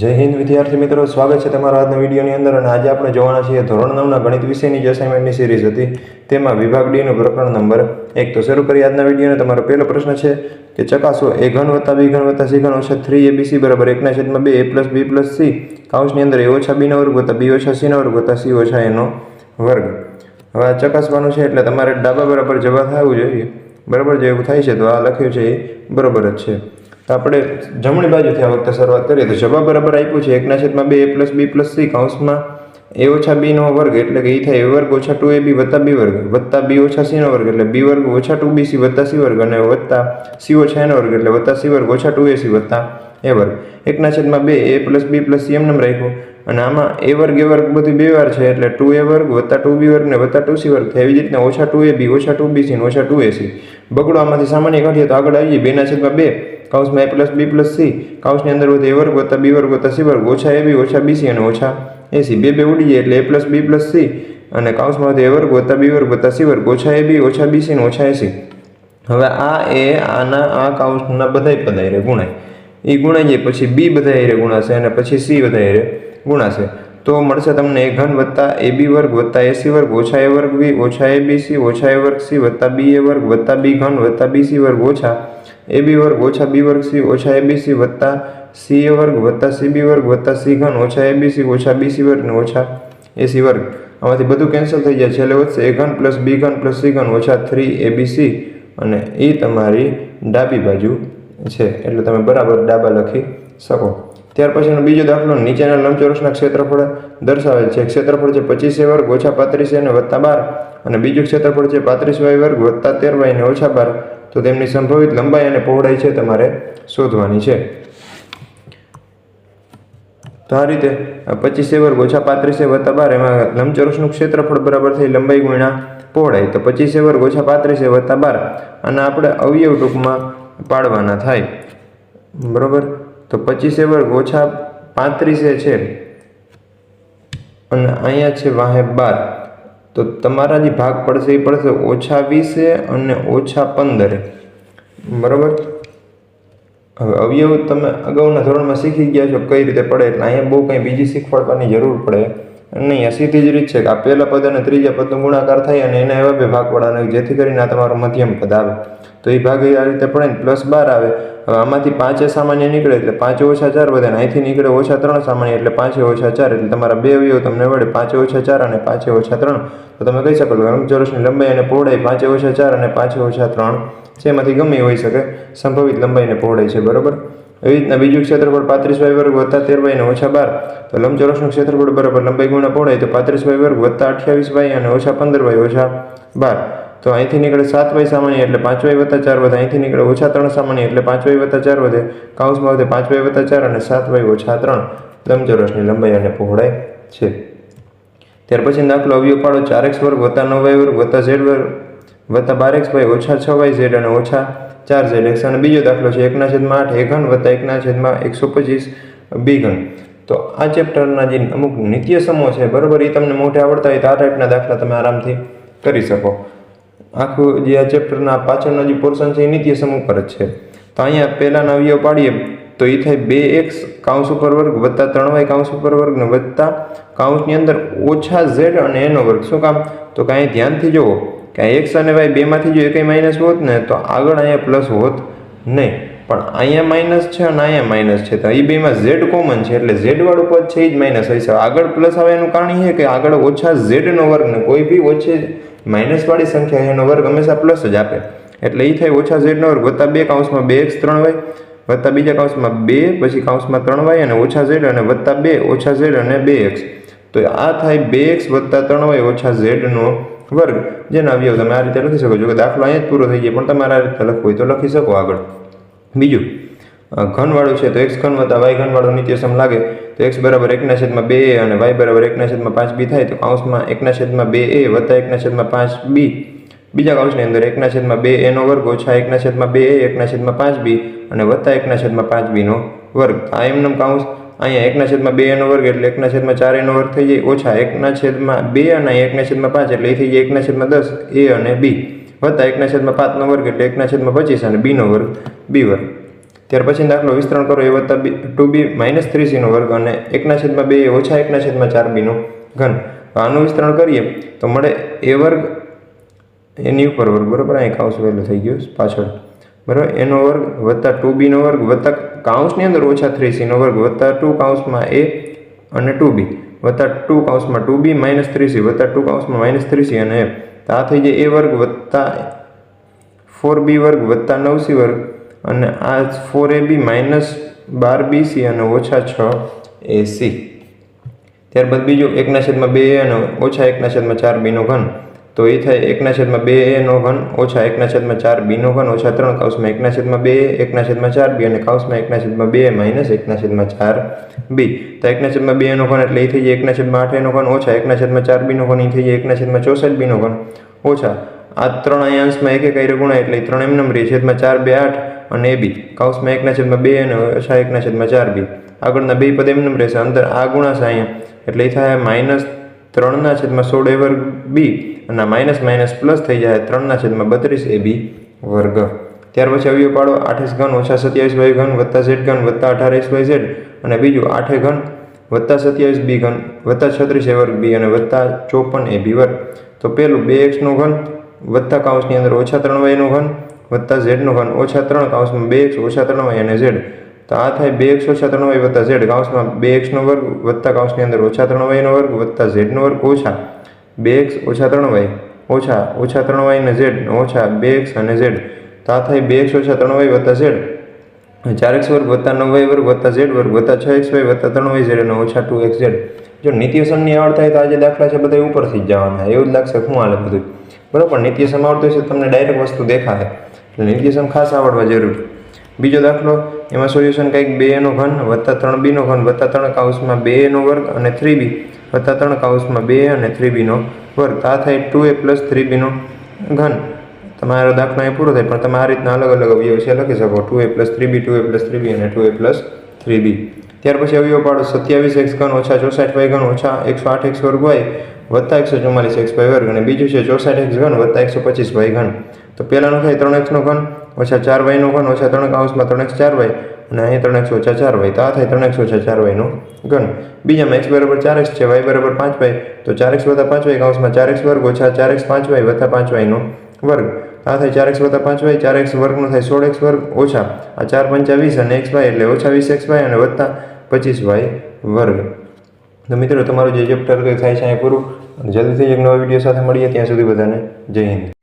જય હિન્દ, વિદ્યાર્થી મિત્રો. સ્વાગત છે તમારા આજના વિડીયોની અંદર અને આજે આપણે જોવાના છીએ ધોરણ નવના ગણિત વિષયની જે અસાઇનમેન્ટની સિરીઝ હતી. તેમાં વિભાગ ડીનું પ્રકરણ નંબર એક. તો શરૂ કરી આજના વિડીયોને. તમારો પહેલો પ્રશ્ન છે કે ચકાસો એ ઘન વત્તા બી ઘન વત્તા સી ઘન ઓછા થ્રી એ બીસી બરાબર એકના છેદમાં બે A plus B plus C કાઉન્સની અંદર એ ઓછા બીનો વર્ગ વત્તા બી ઓછા સીનો વર્ગ વત્તા સી ઓછા એનો વર્ગ. હવે આ ચકાસવાનું છે એટલે તમારે ડાબા બરાબર જવાબ થવું જોઈએ. બરાબર? જે એવું થાય છે તો આ લખ્યું છે એ બરાબર જ છે. તો આપણે જમણી બાજુથી આ વખતે શરૂઆત કરીએ. તો જવાબ બરાબર આપ્યું છે. એકના છેદમાં બે, A plus B plus C કાઉન્સમાં એ ઓછા બીનો વર્ગ એટલે કે એ થાય એ વર્ગ ઓછા ટુ એ બી વત્તા બી વર્ગ. વત્તા બી ઓછા સીનો વર્ગ એટલે બી વર્ગ ઓછા ટુ બી સી વત્તા સી વર્ગ અને વત્તા સી ઓછા એનો વર્ગ એટલે વત્તા સી વર્ગ ઓછા ટુ એ સી વત્તા એ વર્ગ. એકના છેદમાં બે, A plus B plus C M number રાખ્યું. અને આમાં એ વર્ગ એ વર્ગ બધું બે વાર છે, એટલે ટુ એ વર્ગ વત્તા ટુ બી વર્ગ ને વત્તા ટુ સી વર્ગ. થાય એવી રીતના ઓછા ટુ એ બી ઓછા ટુ બી સી ને ઓછા ટુ એ સી બગડો આમાંથી સામાન્ય કાઢીએ તો આગળ આવીએ. બેના છેદમાં બે કાઉન્સમાં A plus B plus C કાઉન્સની અંદર વધે એ વર્ગ વત્તા બી વર્ગ વત્તા સી વર્ગ. ઓછા એ બી ઓછા બી સી અને ઓછા એસી બે બે ઉડી જાય એટલે A plus B plus C અને કાઉન્સમાં વધે એ વર્ગ વત્તા બી વર્ગ વત્તા સી વર્ગ. ઓછા એ બી ઓછા બી સી ને ઓછા એસી હવે આ એ આના, આ કાઉન્સના બધાય પદાય રે ગુણાય. એ ગુણાઈ જાય પછી બી બધાય રે ગુણાશે અને પછી સી બધાય રે. ગુણાશે તો મળશે તમને ઘન વત્તા એ બી વર્ગ વત્તા એસી વર્ગ ઓછા એ વર્ગ બી ઓછા એ બી સી ઓછા એ વર્ગ સી વત્તા બી એ વર્ગ વત્તા બી ઘન વત્તા બી સી વર્ગ ઓછા એ બી વર્ગ ઓછા બી વર્ગ સી ઓછા એ બી સી વત્તા સી એ વર્ગ વત્તા સી બી વર્ગ વત્તા સી ઘન ઓછા એ બી સી ઓછા બી સી વર્ગ ને ઓછા એસી વર્ગ. આમાંથી બધું કેન્સલ થઈ જાય. છેલ્લે વધશે એ ઘન પ્લસ બી ઘન પ્લસ સી ઘન ઓછા થ્રી એ બી સી અને એ તમારી ડાબી બાજુ છે. એટલે તમે બરાબર ડાબા લખી શકો. ત્યાર પછીનો બીજો દાખલો નીચેના લંબચોરસના ક્ષેત્રફળ દર્શાવેલ છે. ક્ષેત્રફળ છે પચીસ એ વર્ગ ઓછા પાંત્રીસ અને વત્તા બાર અને બીજું ક્ષેત્રફળ છે પાંત્રીસ વાય વર્ગ વત્તા તેર વાય અને ઓછા બાર, તો તેમની સંભવિત લંબાઈ અને પહોળાઈ છે તમારે શોધવાની છે. તો આ રીતે પચીસ વર્ગ ઓછા પાંત્રીસે વત્તા બાર, એમાં લંબચોરસનું ક્ષેત્રફળ બરાબર થઈ લંબાઈ ગુણ્યા પહોળાઈ, તો પચીસ વર્ગ ઓછા પાંત્રીસે વત્તા બાર અને આપણે અવયવ ટૂંકમાં પાડવાના થાય. બરાબર? તો પચીસે વર્ગ ઓછા પાંત્રીસે છે. અને અહીંયા છે વાહે બાર. તો તમારા જે ભાગ પડશે એ પડશે ઓછા વીસે અને ઓછા પંદરે બરાબર? હવે અવયવ તમે અગાઉના ધોરણમાં શીખી ગયા છો કઈ રીતે પડે, એટલે અહીંયા બહુ કંઈ બીજી શીખવાડવાની જરૂર પડે. નહીં, આ સીધી જ રીત છે કે આ પહેલા પદ અને ત્રીજા પદનો ગુણાકાર થાય અને એના એવા બે ભાગ પડવાના જેથી કરીને આ તમારો મધ્યમ પદ આવે. તો એ ભાગ આ રીતે પડે ને પ્લસ બાર આવે. હવે આમાંથી પાંચે સામાન્ય નીકળે એટલે પાંચે ઓછા ચાર વધે અહીંથી નીકળે ઓછા ત્રણ સામાન્ય એટલે પાંચે ઓછા ચાર એટલે તમારા બે અવયવ તમને વળે પાંચે ઓછા ચાર અને પાંચે ઓછા ત્રણ. તો તમે કહી શકો છો લંબચોરસની લંબાઈ અને પહોળાઈ પાંચે ઓછા ચાર અને પાંચે ઓછા ત્રણ. છે એમાંથી ગમે હોઈ શકે. સંભવિત લંબાઈ અને પહોળાઈ છે, બરોબર? એવી રીતના બીજું ક્ષેત્રફળ પાંત્રીસ વાય વર્ગ વત્તા તેર વાય અને ઓછા બાર. તો લંબચોરસનું ક્ષેત્રફળ બરાબર લંબાઈ ગુણ્યા પહોળાઈ તો પાંત્રીસ વાય વર્ગ વત્તા અઠ્યાવીસ વાય અને ઓછા પંદર વાય ઓછા બાર. તો અહીંથી નીકળે સાત વાય સામાન્ય એટલે પાંચ વાય વત્તા ચાર વધે. અહીંથી નીકળે ઓછા ત્રણ સામાન્ય એટલે પાંચ વાય વત્તા ચાર વધે. કાઉન્સમાં વધે પાંચ વાય વત્તા ચાર અને સાત વાય ઓછા ત્રણ. લંબચોરસની લંબાઈ અને પહોળાઈ છે. ત્યાર પછી દાખલો અવયવ પાડો ચાર એક્સ વર્ગ વત્તા નવ વાય વર્ગ વત્તા ઝેડ વર્ગ વત્તા બાર એક્સ વાય ઓછા છ વાય ઝેડ અને ઓછા ચાર ઝેડ એક્સ. અને બીજો દાખલો છે એકના છેદમાં આઠ. એ ઘન વત્તા એકના છેદમાં એકસો પચીસ બી ઘન તો આ ચેપ્ટરના જે અમુક નિત્ય સમૂહ છે, બરાબર એ તમને મોઢે આવડતા હોય તો આ ટાઈપના દાખલા તમે આરામથી કરી શકો. આખું જે આ ચેપ્ટરના પાછળનો જે પોર્શન છે એ નિત્ય સમૂહ પર જ છે. તો અહીંયા પહેલાના અવયવ પાડીએ તો એ થાય બે એક્સ કાઉન્સ ઉપર વર્ગ વત્તા ત્રણ વાય કાઉન્સ ઉપર વર્ગ ને વત્તા કાઉન્સની અંદર ઓછા ઝેડ અને એનો વર્ગ. શું કામ? તો કાંઈ ધ્યાનથી જુઓ. કે એક્સ અને વાય બેમાંથી જો એકય માઇનસ હોત ને, તો આગળ અહીંયા પ્લસ હોત નહીં. પણ અહીંયા માઇનસ છે અને અહીંયા માઇનસ છે. તો એ બેમાં ઝેડ કોમન છે, એટલે ઝેડવાળું પદ છે એ જ માઇનસ હશે આગળ પ્લસ આવે એનું કારણ એ કે આગળ ઓછા ઝેડનો વર્ગ ને કોઈ બી ઓછી માઇનસવાળી સંખ્યા એનો વર્ગ હંમેશા પ્લસ જ આપે. એટલે એ થાય ઓછા ઝેડનો વર્ગ વત્તા બે કાઉન્સમાં બે એક્સ ત્રણ વાય, વત્તા બીજા કાઉન્સમાં બે, પછી કાઉન્સમાં ત્રણ વાય અને ઓછા ઝેડ અને વત્તા બે, ઓછા ઝેડ અને બે એક્સ. તો આ થાય બે એક્સ વત્તા ત્રણ વાય ઓછા ઝેડનો વર્ગ જેના અવયવ તમે આ રીતે લખી શકો. છો કે દાખલો અહીંયા જ પૂરો થઈ જાય પણ તમારે આ રીતે લખવું હોય તો લખી શકો આગળ. બીજું ઘનવાળું છે તો એક્સ ઘન વત્તા વાય ઘનવાળું નિત્યસમ લાગે. તો એક્સ બરાબર એકના છેદમાં બે એ અને વાય બરાબર એકના છેદમાં પાંચ બી થાય, તો કાઉન્સમાં એકના છેદમાં બે એ વત્તા એકના છેદમાં પાંચ બી. બીજા કાઉન્સની અંદર એકના છેદમાં બે એનો વર્ગ ઓછા એકના છેદમાં બે એ એકના છેદમાં પાંચ બી અને વત્તા એકના છેદમાં પાંચ બીનો વર્ગ. આ એમનો કાઉન્સ અહીંયા એકના છેદમાં બે એનો વર્ગ એટલે એકના છેદમાં ચાર એનો વર્ગ થઈ જાય, ઓછા એકના છેદમાં બે અને એકના છેદમાં પાંચ એટલે એ થઈ જાય એકના છેદમાં દસ, એ અને બી. વત્તા એકના છેદમાં પાંચનો વર્ગ એટલે એકના છેદમાં પચીસ અને બીનો વર્ગ, બી વર્ગ. ત્યાર પછી દાખલો વિસ્તરણ કરો, એ વત્તા B, two B minus three સીનો વર્ગ અને એકના છેદમાં બે ઓછા એકના છેદમાં ચાર બીનો ઘન. આનું વિસ્તરણ કરીએ, તો મળે એ વર્ગ, એની ઉપર વર્ગ, બરાબર? અહીં કાઉસ વહેલું થઈ ગયું, પાછળ. બરાબર? એનો વર્ગ વત્તા ટુ બીનો વર્ગ વત્તા કાઉન્સની અંદર ઓછા થ્રી સીનો વર્ગ વત્તા ટુ કાઉન્સમાં એ અને ટુ બી. વત્તા two કાઉન્સમાં two B minus three C, વત્તા ટુ કાઉન્સમાં માઇનસ થ્રી સી અને એફ. તો આ થઈ જાય એ વર્ગ વત્તા ફોર બી વર્ગ વત્તા નવ સી વર્ગ અને આ ફોર એ બી માઇનસ બાર બી સી અને ઓછા છ એ સી. ત્યારબાદ બીજું એકના છેદમાં બે અને ઓછા એકના છેદમાં ચાર બીનો ઘન. તો એ થાય એકના છેદમાં બે એનો ઘન ઓછા એકના છેદમાં ચાર બીનો ઘન ઓછા ત્રણ કાઉસમાં એકના છેદમાં બે એકના છેદમાં ચાર બી અને કાઉસમાં એકના છેદમાં બે માઇનસ એકના છેદમાં ચાર બી તો એકના છેદમાં બે એનો ઘન એટલે એ થઈ જાય એકના છેદમાં આઠ એનો ઘન ઓછા એકના છેદમાં ચાર બીનો ઘન એ થઈ જાય એકના છેદમાં ચોસઠ બીનો ઘન ઓછા આ ત્રણ અયાંશમાં એક એક ગુણાય એટલે ત્રણ એમ નંબર છેદમાં ચાર બે આઠ અને એ બી કાઉસમાં એકના છેદમાં બે અને ઓછા એકના છેદમાં ચાર બી આગળના બે પદ એમ નંબર રહેશે અંદર આ ગુણાશે અહીંયા એટલે એ થાય માઇનસ ત્રણના છેદમાં સોળ એ વર્ગ બી અને માઇનસ માઇનસ પ્લસ થઈ જાય ત્રણના છેદમાં બત્રીસ એ બી વર્ગ. ત્યાર પછી અવયવ પાડો આઠ ઘન ઓછા સત્યાવીસ વાય ઘન વત્તા ઝેડ ઘન વત્તા અઢાર વાય ઝેડ અને બીજું આઠે ઘન વત્તા સત્યાવીસ બી ઘન વત્તા છત્રીસ એ વર્ગ બી અને વત્તા ચોપન એ બી વર્ગ. તો પેલું બે એક્સનું ઘન વત્તા કાઉન્સની અંદર ઓછા ત્રણ વાયનું ઘન વત્તા ઝેડનું ઘન ઓછા ત્રણ કાઉન્સમાં બે એક્સ ઓછા ત્રણ વાય અને ઝેડ. તો આ થાય બે એક્સ ઓછા ત્રણ વાય વત્તા ઝેડ. કાઉન્સમાં બે એક્સનો વર્ગ વત્તા કાઉન્સની અંદર ઓછા ત્રણ વાયનો વર્ગ વત્તા ઝેડનો વર્ગ ઓછા. બે એક્સ ઓછા ત્રણ વાય, ઓછા ઓછા ત્રણ વાય અને ઝેડ, ઓછા બે એક્સ અને ઝેડ. તો આ થાય બે એક્સ ઓછા ત્રણ વાય વત્તા ઝેડ. ચાર એક્સ વર્ગ વત્તા નવ વાય વર્ગ વત્તા ઝેડ વર્ગ વત્તા છ એક્સ વાય વત્તા ત્રણ વાય ઝેડ અને ઓછા ટુ એક્સ ઝેડ. જો નિત્યસનની આવડ થાય તો આજે દાખલા છે બધા ઉપરથી જ જવાના. એવું જ લાગશે શું હાલે બધું. બરાબર નિત્યસન આવડતું તો તમને ડાયરેક્ટ વસ્તુ દેખાશે. એટલે નિત્યસન ખાસ આવડવા જરૂરી. બીજો દાખલો, એમાં સોલ્યુશન કંઈક બે એનો ઘન વત્તા ત્રણ બીનો ઘન વત્તા ત્રણ, કાઉસમાં બે એનો વર્ગ અને થ્રી બી. વત્તા ત્રણ કાઉસમાં બે અને થ્રી બીનો વર્ગ. તો આ થાય ટુ એ પ્લસ થ્રી બીનો ઘન. તમારો દાખલો અહીં પૂરો થાય, પણ તમે આ રીતના અલગ અલગ અવયવ છે લખી શકો. Two a plus three b two a plus three b અને two a plus three b. ત્યાર પછી અવયવ પાડો, સત્યાવીસ એક્સ ઘન ઓછા ચોસાઠ વાય ઘન ઓછા એકસો આઠ એક્સ વર્ગ વાય વત્તા એકસો ચુમ્માલીસ એક્સ વાય વર્ગ અને બીજું છે ચોસાઠ એક્સ ઘન વત્તા એકસો પચીસ વાય ઘન. તો પહેલાંનું થાય ત્રણ એક્સનો ઘન, ઓછા ચાર વાયનો ઘન, ઓછા ત્રણ કાઉસમાં ત્રણ એક્સ ચાર વાય. અને અહીં ત્રણ એક્સ ઓછા ચાર વાય તો આ થાય ત્રણ એક્સ ઓછા ચાર વાયનો ઘન. બીજામાં એક્સ બરાબર ચાર એક્સ છે, વાય બરાબર પાંચ વાય. તો ચાર એક્સ વત્તા પાંચ વાય કાઉન્સમાં ચાર એક્સ વર્ગ ઓછા ચાર એક્સ પાંચ વાય વત્તા પાંચ વાયનો વર્ગ. આ થાય ચાર એક્સ વત્તા પાંચ વાય, ચાર એક્સ વર્ગનો થાય સોળ એક્સ વર્ગ ઓછા. આ ચાર પંચા વીસ અને એક્સ વાય એટલે ઓછા વીસ એક્સ વાય અને વત્તા પચીસ વાય વર્ગ. તો મિત્રો, તમારું જે ચેપ્ટર થાય છે અહીં પૂરું. જલ્દીથી એક નવા વીડિયો સાથે મળીએ. ત્યાં સુધી બધાને જય હિન્દ.